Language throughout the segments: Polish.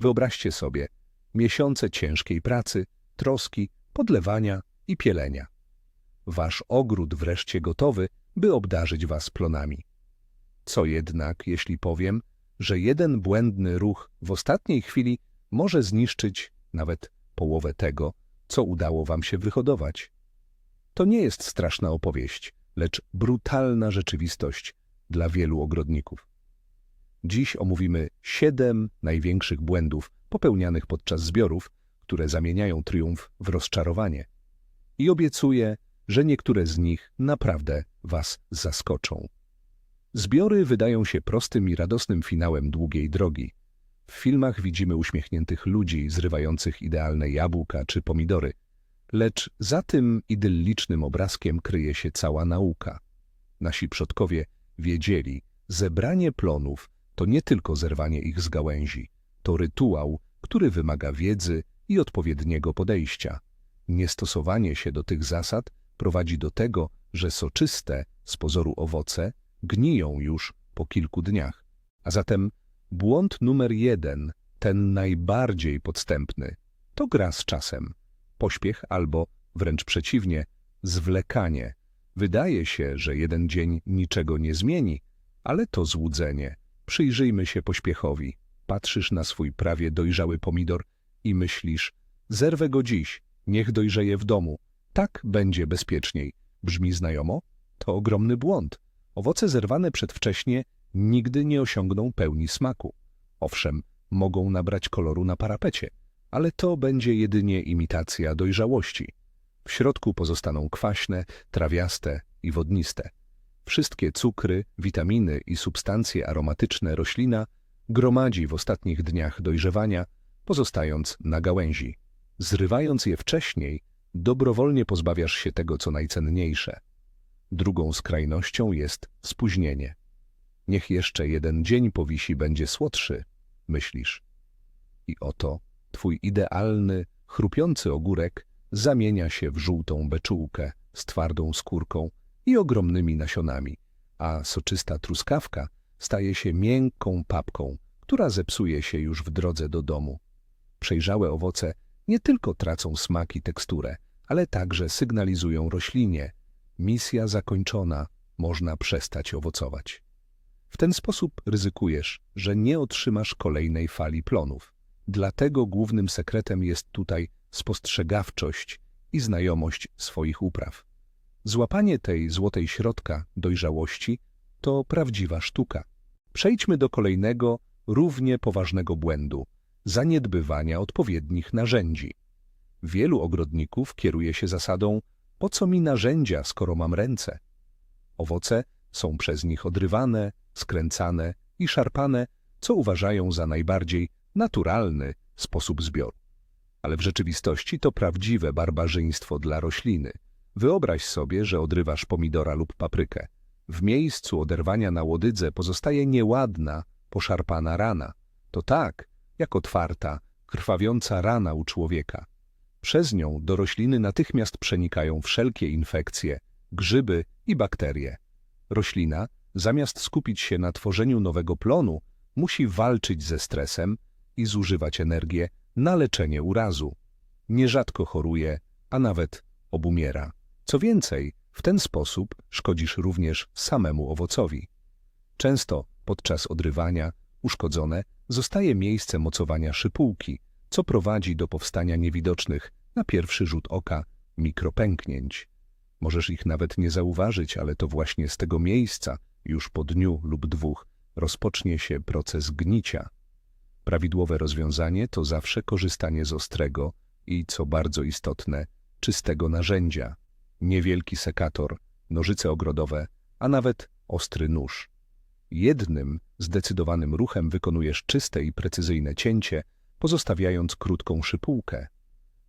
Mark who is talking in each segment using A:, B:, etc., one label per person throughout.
A: Wyobraźcie sobie miesiące ciężkiej pracy, troski, podlewania i pielenia. Wasz ogród wreszcie gotowy, by obdarzyć was plonami. Co jednak, jeśli powiem, że jeden błędny ruch w ostatniej chwili może zniszczyć nawet połowę tego, co udało wam się wyhodować? To nie jest straszna opowieść, lecz brutalna rzeczywistość dla wielu ogrodników. Dziś omówimy siedem największych błędów popełnianych podczas zbiorów, które zamieniają triumf w rozczarowanie. I obiecuję, że niektóre z nich naprawdę Was zaskoczą. Zbiory wydają się prostym i radosnym finałem długiej drogi. W filmach widzimy uśmiechniętych ludzi zrywających idealne jabłka czy pomidory, lecz za tym idyllicznym obrazkiem kryje się cała nauka. Nasi przodkowie wiedzieli, zebranie plonów to nie tylko zerwanie ich z gałęzi, to rytuał, który wymaga wiedzy i odpowiedniego podejścia. Niestosowanie się do tych zasad prowadzi do tego, że soczyste, z pozoru owoce, gniją już po kilku dniach. A zatem błąd numer jeden, ten najbardziej podstępny, to gra z czasem, pośpiech albo, wręcz przeciwnie, zwlekanie. Wydaje się, że jeden dzień niczego nie zmieni, ale to złudzenie. Przyjrzyjmy się pośpiechowi. Patrzysz na swój prawie dojrzały pomidor i myślisz, zerwę go dziś, niech dojrzeje w domu. Tak będzie bezpieczniej. Brzmi znajomo? To ogromny błąd. Owoce zerwane przedwcześnie nigdy nie osiągną pełni smaku. Owszem, mogą nabrać koloru na parapecie, ale to będzie jedynie imitacja dojrzałości. W środku pozostaną kwaśne, trawiaste i wodniste. Wszystkie cukry, witaminy i substancje aromatyczne roślina gromadzi w ostatnich dniach dojrzewania, pozostając na gałęzi. Zrywając je wcześniej, dobrowolnie pozbawiasz się tego, co najcenniejsze. Drugą skrajnością jest spóźnienie. Niech jeszcze jeden dzień powisi będzie słodszy, myślisz. I oto twój idealny, chrupiący ogórek zamienia się w żółtą beczułkę z twardą skórką i ogromnymi nasionami, a soczysta truskawka staje się miękką papką, która zepsuje się już w drodze do domu. Przejrzałe owoce nie tylko tracą smak i teksturę, ale także sygnalizują roślinie. Misja zakończona, można przestać owocować. W ten sposób ryzykujesz, że nie otrzymasz kolejnej fali plonów. Dlatego głównym sekretem jest tutaj spostrzegawczość i znajomość swoich upraw. Złapanie tej złotej środka dojrzałości to prawdziwa sztuka. Przejdźmy do kolejnego, równie poważnego błędu zaniedbywania odpowiednich narzędzi. Wielu ogrodników kieruje się zasadą po co mi narzędzia, skoro mam ręce? Owoce są przez nich odrywane, skręcane i szarpane, co uważają za najbardziej naturalny sposób zbioru. Ale w rzeczywistości to prawdziwe barbarzyństwo dla rośliny. Wyobraź sobie, że odrywasz pomidora lub paprykę. W miejscu oderwania na łodydze pozostaje nieładna, poszarpana rana. To tak, jak otwarta, krwawiąca rana u człowieka. Przez nią do rośliny natychmiast przenikają wszelkie infekcje, grzyby i bakterie. Roślina, zamiast skupić się na tworzeniu nowego plonu, musi walczyć ze stresem i zużywać energię na leczenie urazu. Nierzadko choruje, a nawet obumiera. Co więcej, w ten sposób szkodzisz również samemu owocowi. Często podczas odrywania uszkodzone zostaje miejsce mocowania szypułki, co prowadzi do powstania niewidocznych na pierwszy rzut oka mikropęknięć. Możesz ich nawet nie zauważyć, ale to właśnie z tego miejsca, już po dniu lub dwóch, rozpocznie się proces gnicia. Prawidłowe rozwiązanie to zawsze korzystanie z ostrego i, co bardzo istotne, czystego narzędzia. Niewielki sekator, nożyce ogrodowe, a nawet ostry nóż. Jednym zdecydowanym ruchem wykonujesz czyste i precyzyjne cięcie, pozostawiając krótką szypułkę.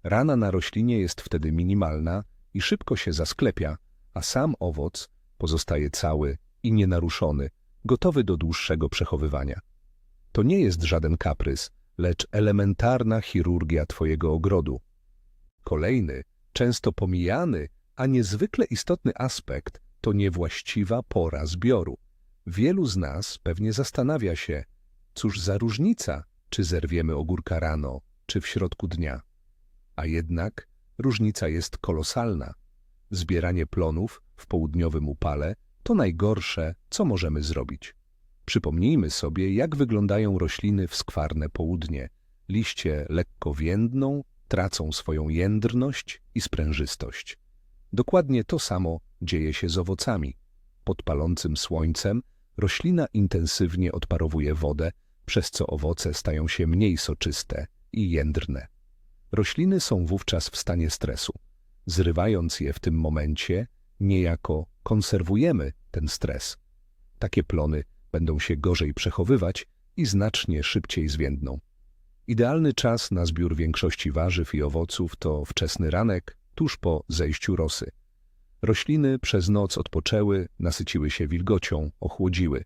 A: Rana na roślinie jest wtedy minimalna i szybko się zasklepia, a sam owoc pozostaje cały i nienaruszony, gotowy do dłuższego przechowywania. To nie jest żaden kaprys, lecz elementarna chirurgia Twojego ogrodu. Kolejny, często pomijany, a niezwykle istotny aspekt to niewłaściwa pora zbioru. Wielu z nas pewnie zastanawia się, cóż za różnica czy zerwiemy ogórka rano, czy w środku dnia. A jednak różnica jest kolosalna. Zbieranie plonów w południowym upale to najgorsze, co możemy zrobić. Przypomnijmy sobie, jak wyglądają rośliny w skwarne południe. Liście lekko więdną, tracą swoją jędrność i sprężystość. Dokładnie to samo dzieje się z owocami. Pod palącym słońcem roślina intensywnie odparowuje wodę, przez co owoce stają się mniej soczyste i jędrne. Rośliny są wówczas w stanie stresu. Zrywając je w tym momencie, niejako konserwujemy ten stres. Takie plony będą się gorzej przechowywać i znacznie szybciej zwiędną. Idealny czas na zbiór większości warzyw i owoców to wczesny ranek, tuż po zejściu rosy. Rośliny przez noc odpoczęły, nasyciły się wilgocią, ochłodziły.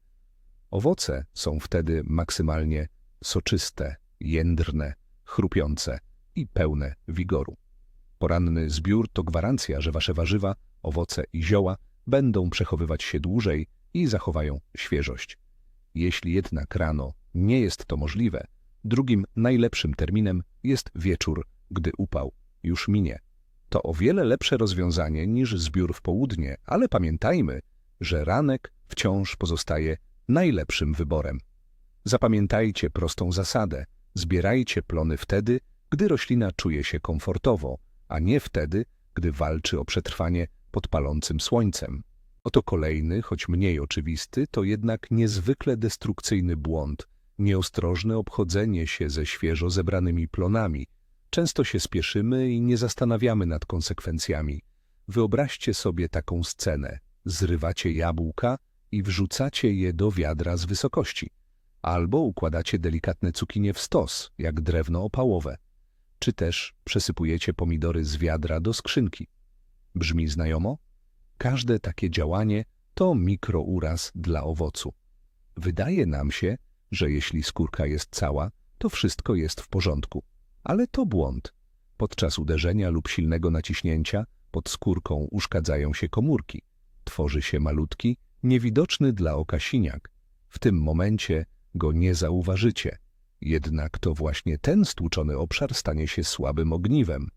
A: Owoce są wtedy maksymalnie soczyste, jędrne, chrupiące i pełne wigoru. Poranny zbiór to gwarancja, że wasze warzywa, owoce i zioła będą przechowywać się dłużej i zachowają świeżość. Jeśli jednak rano nie jest to możliwe, drugim najlepszym terminem jest wieczór, gdy upał już minie. To o wiele lepsze rozwiązanie niż zbiór w południe, ale pamiętajmy, że ranek wciąż pozostaje najlepszym wyborem. Zapamiętajcie prostą zasadę. Zbierajcie plony wtedy, gdy roślina czuje się komfortowo, a nie wtedy, gdy walczy o przetrwanie pod palącym słońcem. Oto kolejny, choć mniej oczywisty, to jednak niezwykle destrukcyjny błąd, nieostrożne obchodzenie się ze świeżo zebranymi plonami. Często się spieszymy i nie zastanawiamy nad konsekwencjami. Wyobraźcie sobie taką scenę. Zrywacie jabłka i wrzucacie je do wiadra z wysokości. Albo układacie delikatne cukinie w stos, jak drewno opałowe. Czy też przesypujecie pomidory z wiadra do skrzynki. Brzmi znajomo? Każde takie działanie to mikrouraz dla owocu. Wydaje nam się, że jeśli skórka jest cała, to wszystko jest w porządku. Ale to błąd. Podczas uderzenia lub silnego naciśnięcia pod skórką uszkadzają się komórki. Tworzy się malutki, niewidoczny dla oka siniak. W tym momencie go nie zauważycie. Jednak to właśnie ten stłuczony obszar stanie się słabym ogniwem.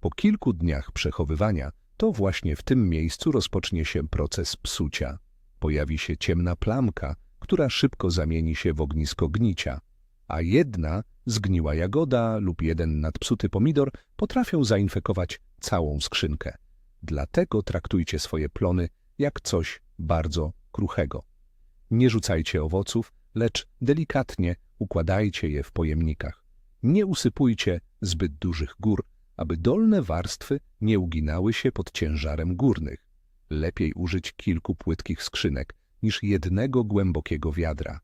A: Po kilku dniach przechowywania to właśnie w tym miejscu rozpocznie się proces psucia. Pojawi się ciemna plamka, która szybko zamieni się w ognisko gnicia, a jedna zgniła jagoda lub jeden nadpsuty pomidor potrafią zainfekować całą skrzynkę. Dlatego traktujcie swoje plony jak coś bardzo kruchego. Nie rzucajcie owoców, lecz delikatnie układajcie je w pojemnikach. Nie usypujcie zbyt dużych gór, aby dolne warstwy nie uginały się pod ciężarem górnych. Lepiej użyć kilku płytkich skrzynek niż jednego głębokiego wiadra.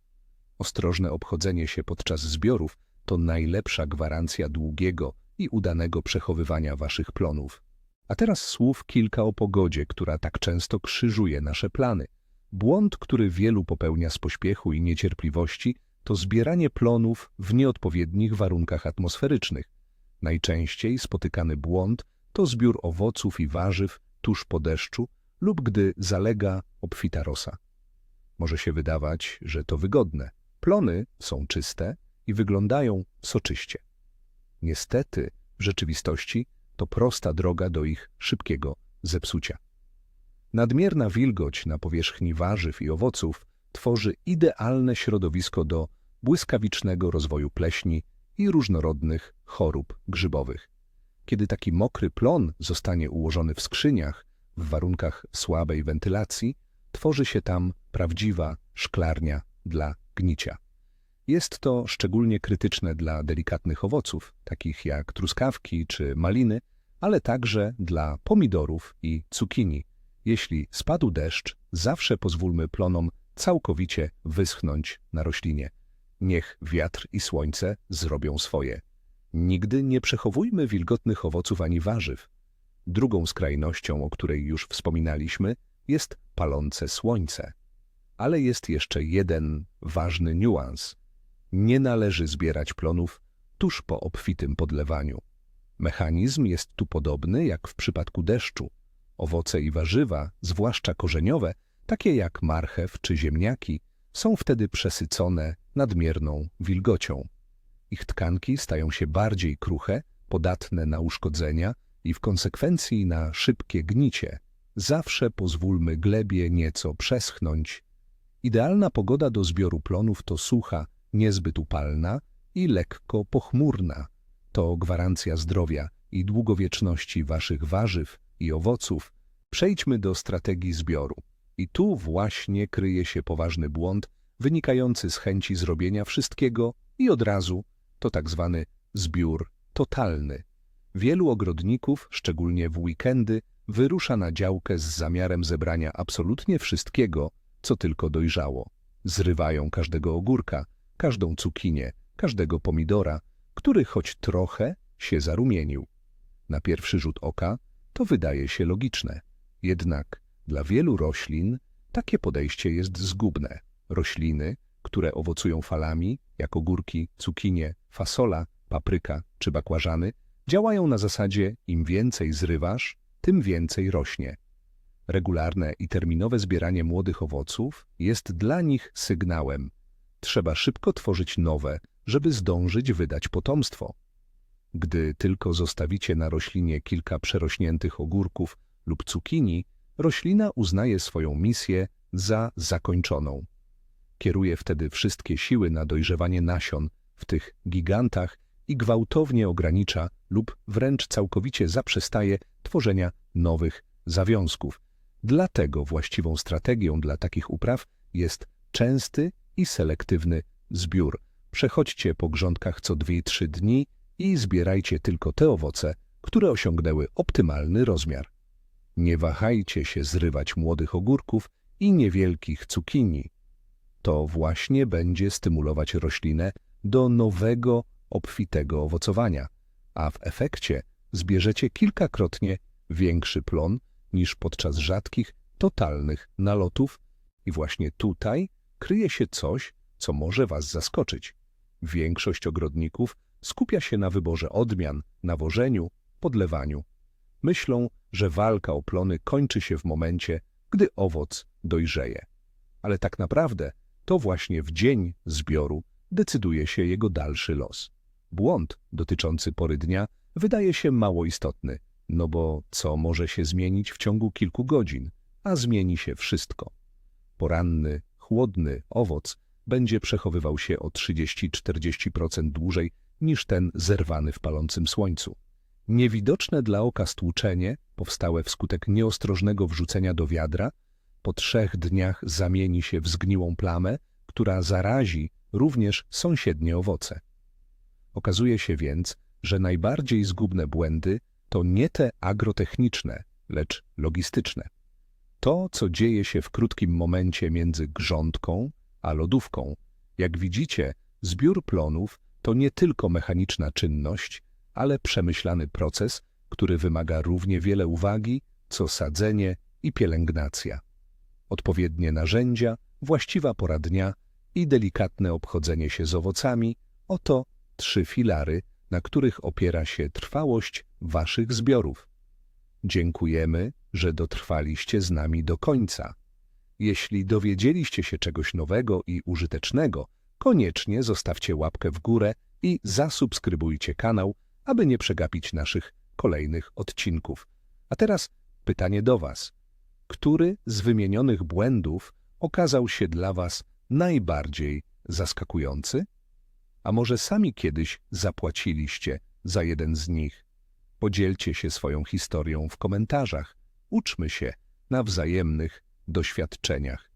A: Ostrożne obchodzenie się podczas zbiorów to najlepsza gwarancja długiego i udanego przechowywania waszych plonów. A teraz słów kilka o pogodzie, która tak często krzyżuje nasze plany. Błąd, który wielu popełnia z pośpiechu i niecierpliwości, to zbieranie plonów w nieodpowiednich warunkach atmosferycznych. Najczęściej spotykany błąd to zbiór owoców i warzyw tuż po deszczu lub gdy zalega obfita rosa. Może się wydawać, że to wygodne. Plony są czyste i wyglądają soczyście. Niestety, w rzeczywistości to prosta droga do ich szybkiego zepsucia. Nadmierna wilgoć na powierzchni warzyw i owoców tworzy idealne środowisko do błyskawicznego rozwoju pleśni i różnorodnych chorób grzybowych. Kiedy taki mokry plon zostanie ułożony w skrzyniach w warunkach słabej wentylacji, tworzy się tam prawdziwa szklarnia dla gnicia. Jest to szczególnie krytyczne dla delikatnych owoców, takich jak truskawki czy maliny, ale także dla pomidorów i cukinii. Jeśli spadł deszcz, zawsze pozwólmy plonom całkowicie wyschnąć na roślinie. Niech wiatr i słońce zrobią swoje. Nigdy nie przechowujmy wilgotnych owoców ani warzyw. Drugą skrajnością, o której już wspominaliśmy, jest palące słońce. Ale jest jeszcze jeden ważny niuans. Nie należy zbierać plonów tuż po obfitym podlewaniu. Mechanizm jest tu podobny jak w przypadku deszczu. Owoce i warzywa, zwłaszcza korzeniowe, takie jak marchew czy ziemniaki, są wtedy przesycone nadmierną wilgocią. Ich tkanki stają się bardziej kruche, podatne na uszkodzenia i w konsekwencji na szybkie gnicie. Zawsze pozwólmy glebie nieco przeschnąć. Idealna pogoda do zbioru plonów to sucha, niezbyt upalna i lekko pochmurna. To gwarancja zdrowia i długowieczności waszych warzyw i owoców. Przejdźmy do strategii zbioru. I tu właśnie kryje się poważny błąd wynikający z chęci zrobienia wszystkiego i od razu to tak zwany zbiór totalny. Wielu ogrodników, szczególnie w weekendy, wyrusza na działkę z zamiarem zebrania absolutnie wszystkiego, co tylko dojrzało. Zrywają każdego ogórka, każdą cukinię, każdego pomidora, który choć trochę się zarumienił. Na pierwszy rzut oka to wydaje się logiczne. Jednak dla wielu roślin takie podejście jest zgubne. Rośliny, które owocują falami, jak ogórki, cukinie, fasola, papryka czy bakłażany, działają na zasadzie im więcej zrywasz, tym więcej rośnie. Regularne i terminowe zbieranie młodych owoców jest dla nich sygnałem. Trzeba szybko tworzyć nowe, żeby zdążyć wydać potomstwo. Gdy tylko zostawicie na roślinie kilka przerośniętych ogórków lub cukinii, roślina uznaje swoją misję za zakończoną. Kieruje wtedy wszystkie siły na dojrzewanie nasion w tych gigantach i gwałtownie ogranicza lub wręcz całkowicie zaprzestaje tworzenia nowych zawiązków. Dlatego właściwą strategią dla takich upraw jest częsty i selektywny zbiór. Przechodźcie po grządkach co 2-3 dni i zbierajcie tylko te owoce, które osiągnęły optymalny rozmiar. Nie wahajcie się zrywać młodych ogórków i niewielkich cukinii. To właśnie będzie stymulować roślinę do nowego, obfitego owocowania, a w efekcie zbierzecie kilkakrotnie większy plon niż podczas rzadkich, totalnych nalotów i właśnie tutaj kryje się coś, co może Was zaskoczyć. Większość ogrodników skupia się na wyborze odmian, nawożeniu, podlewaniu. Myślą, że walka o plony kończy się w momencie, gdy owoc dojrzeje. Ale tak naprawdę to właśnie w dzień zbioru decyduje się jego dalszy los. Błąd dotyczący pory dnia wydaje się mało istotny, no bo co może się zmienić w ciągu kilku godzin, a zmieni się wszystko. Poranny, chłodny owoc będzie przechowywał się o 30-40% dłużej niż ten zerwany w palącym słońcu. Niewidoczne dla oka stłuczenie, powstałe wskutek nieostrożnego wrzucenia do wiadra, po trzech dniach zamieni się w zgniłą plamę, która zarazi również sąsiednie owoce. Okazuje się więc, że najbardziej zgubne błędy to nie te agrotechniczne, lecz logistyczne. To, co dzieje się w krótkim momencie między grządką a lodówką. Jak widzicie, zbiór plonów to nie tylko mechaniczna czynność, ale przemyślany proces, który wymaga równie wiele uwagi, co sadzenie i pielęgnacja. Odpowiednie narzędzia, właściwa pora dnia i delikatne obchodzenie się z owocami oto trzy filary, na których opiera się trwałość waszych zbiorów. Dziękujemy, że dotrwaliście z nami do końca. Jeśli dowiedzieliście się czegoś nowego i użytecznego, koniecznie zostawcie łapkę w górę i zasubskrybujcie kanał, aby nie przegapić naszych kolejnych odcinków. A teraz pytanie do Was. Który z wymienionych błędów okazał się dla Was najbardziej zaskakujący? A może sami kiedyś zapłaciliście za jeden z nich? Podzielcie się swoją historią w komentarzach. Uczmy się na wzajemnych doświadczeniach.